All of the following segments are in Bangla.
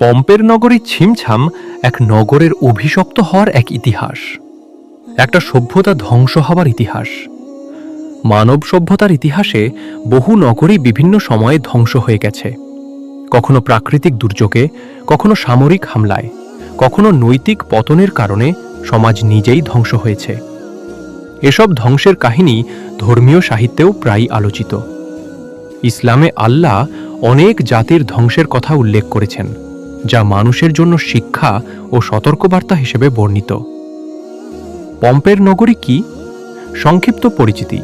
পম্পের নগরী ছিমছাম এক নগরের অভিশপ্ত হওয়ার এক ইতিহাস। একটা সভ্যতা ধ্বংস হওয়ার ইতিহাস। মানব সভ্যতার ইতিহাসে বহু নগরী বিভিন্ন সময়ে ধ্বংস হয়ে গেছে। কখনো প্রাকৃতিক দুর্যোগে, কখনো সামরিক হামলায়, কখনো নৈতিক পতনের কারণে সমাজ নিজেই ধ্বংস হয়েছে। এসব ধ্বংসের কাহিনী ধর্মীয় সাহিত্যেও প্রায় আলোচিত। ইসলামে আল্লাহ অনেক জাতির ধ্বংসের কথা উল্লেখ করেছেন। যা মানুষের জন্য শিক্ষা ও সতর্কবার্তা হিসেবে বর্ণিত। পম্পের নগরী কি? সংক্ষিপ্ত পরিচিতি।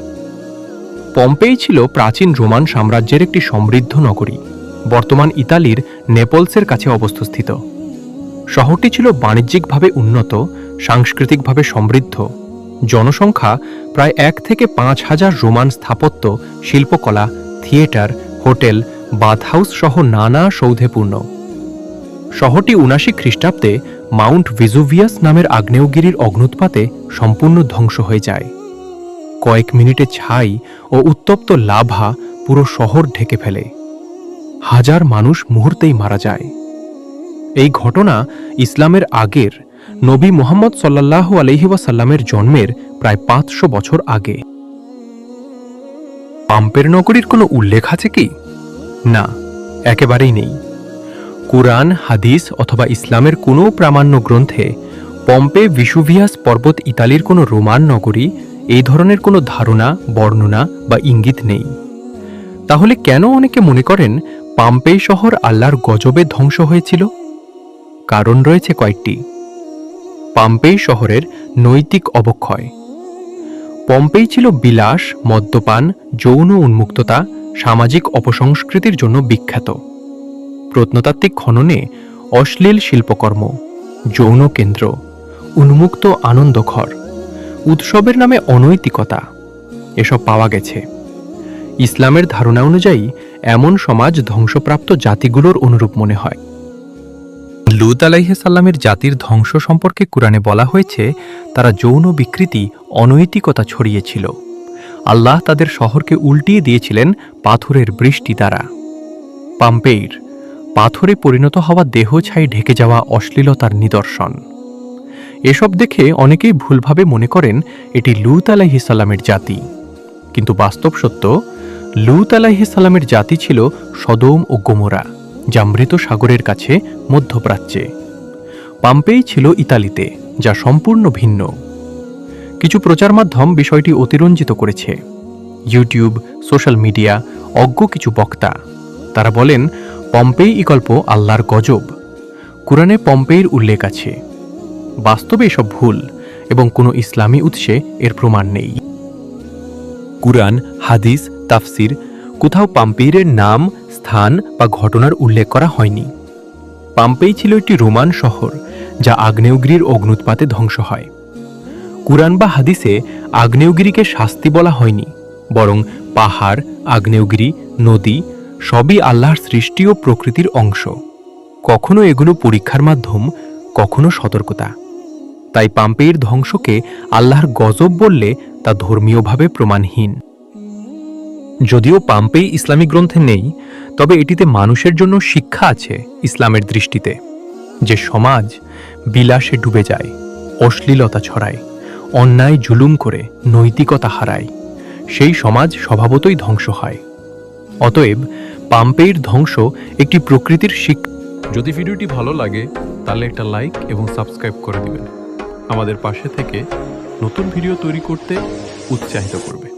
পম্পেই ছিল প্রাচীন রোমান সাম্রাজ্যের একটি সমৃদ্ধ নগরী, বর্তমান ইতালির নেপলসের কাছে অবস্থিত। শহরটি ছিল বাণিজ্যিকভাবে উন্নত, সাংস্কৃতিকভাবে সমৃদ্ধ। জনসংখ্যা প্রায় এক থেকে পাঁচ হাজার রোমান স্থাপত্য, শিল্পকলা, থিয়েটার, হোটেল, বাথহাউস সহ নানা সৌধেপূর্ণ শহরটি উনাশি খ্রিস্টাব্দে মাউন্ট ভিজুভিয়াস নামের আগ্নেয়গিরির অগ্নুৎপাতে সম্পূর্ণ ধ্বংস হয়ে যায়। কয়েক মিনিটে ছাই ও উত্তপ্ত লাভা পুরো শহর ঢেকে ফেলে। হাজার মানুষ মুহূর্তেই মারা যায়। এই ঘটনা ইসলামের আগের নবী মোহাম্মদ সাল্লাহ আলহি ওয়াসাল্লামের জন্মের প্রায় পাঁচশো বছর আগে। পাম্পের নগরীর কোনো উল্লেখ আছে কি? না, একেবারেই নেই। কুরআন, হাদিস অথবা ইসলামের কোনো প্রামাণ্য গ্রন্থে পম্পে ভিসুভিয়াস পর্বত ইতালির কোনো রোমান নগরী এই ধরনের কোনো ধারণা, বর্ণনা বা ইঙ্গিত নেই। তাহলে কেন অনেকে মনে করেন পাম্পেই শহর আল্লাহর গজবে ধ্বংস হয়েছিল? কারণ রয়েছে কয়েকটি। পাম্পেই শহরের নৈতিক অবক্ষয়। পম্পেই ছিল বিলাস, মদ্যপান, যৌন উন্মুক্ততা, সামাজিক অপসংস্কৃতির জন্য বিখ্যাত। প্রত্নতাত্ত্বিক খননে অশ্লীল শিল্পকর্ম, যৌন কেন্দ্র, উন্মুক্ত আনন্দঘর, উৎসবের নামে অনৈতিকতা, এসব পাওয়া গেছে। ইসলামের ধারণা অনুযায়ী এমন সমাজ ধ্বংসপ্রাপ্ত জাতিগুলোর অনুরূপ মনে হয়। লুত আলাইসাল্লামের জাতির ধ্বংস সম্পর্কে কোরআনে বলা হয়েছে, তারা যৌন বিকৃতি, অনৈতিকতা ছড়িয়েছিল। আল্লাহ তাদের শহরকে উল্টিয়ে দিয়েছিলেন পাথরের বৃষ্টি দ্বারা। পাম্পেইর পাথরে পরিণত হওয়া দেহ ছাই ঢেকে যাওয়া অশ্লীলতার নিদর্শন। এসব দেখে অনেকেই ভুলভাবে মনে করেন এটি লুত আলাইহিসাল্লামের জাতি। কিন্তু বাস্তব সত্য, লুত আলাইহিসাল্লামের জাতি ছিল সদম ও গোমরা, যা মৃত সাগরের কাছে মধ্যপ্রাচ্যে। পাম্পেই ছিল ইতালিতে, যা সম্পূর্ণ ভিন্ন। কিছু প্রচার মাধ্যম বিষয়টি অতিরঞ্জিত করেছে। ইউটিউব, সোশ্যাল মিডিয়া, অজ্ঞ কিছু বক্তা, তারা বলেন পম্পেই ইকল্প আল্লাহর গজব। কোরআনে পম্পেইর উল্লেখ আছে। বাস্তবে এসব ভুল এবং কোনো ইসলামী উৎসে এর প্রমাণ নেই। কুরআন, হাদিস, তাফসির কোথাও পাম্পেইরের নাম, স্থান বা ঘটনার উল্লেখ করা হয়নি। পাম্পেই ছিল একটি রোমান শহর যা আগ্নেয়গিরির অগ্নুৎপাতে ধ্বংস হয়। কুরআন বা হাদিসে আগ্নেয়গিরিকে শাস্তি বলা হয়নি, বরং পাহাড়, আগ্নেয়গিরি, নদী সবই আল্লাহর সৃষ্টি ও প্রকৃতির অংশ। কখনো এগুলো পরীক্ষার মাধ্যম, কখনো সতর্কতা। তাই পাম্পেইর ধ্বংসকে আল্লাহর গজব বললে তা ধর্মীয়ভাবে প্রমাণহীন। যদিও পাম্পেই ইসলামিক গ্রন্থে নেই, তবে এটিতে মানুষের জন্য শিক্ষা আছে ইসলামের দৃষ্টিতে, যে সমাজ বিলাসে ডুবে যায়, অশ্লীলতা ছড়ায়, অন্যায় জুলুম করে নৈতিকতা হারায়। সেই সমাজ স্বভাবতই ধ্বংস হয়। অতএব পাম্পেইর ধ্বংস একটি প্রকৃতির শিক যদি ভিডিওটি ভালো লাগে, তাহলে একটা লাইক এবং সাবস্ক্রাইব করে দিবেন। আমাদের পাশে থেকে নতুন ভিডিও তৈরি করতে উৎসাহিত করবে।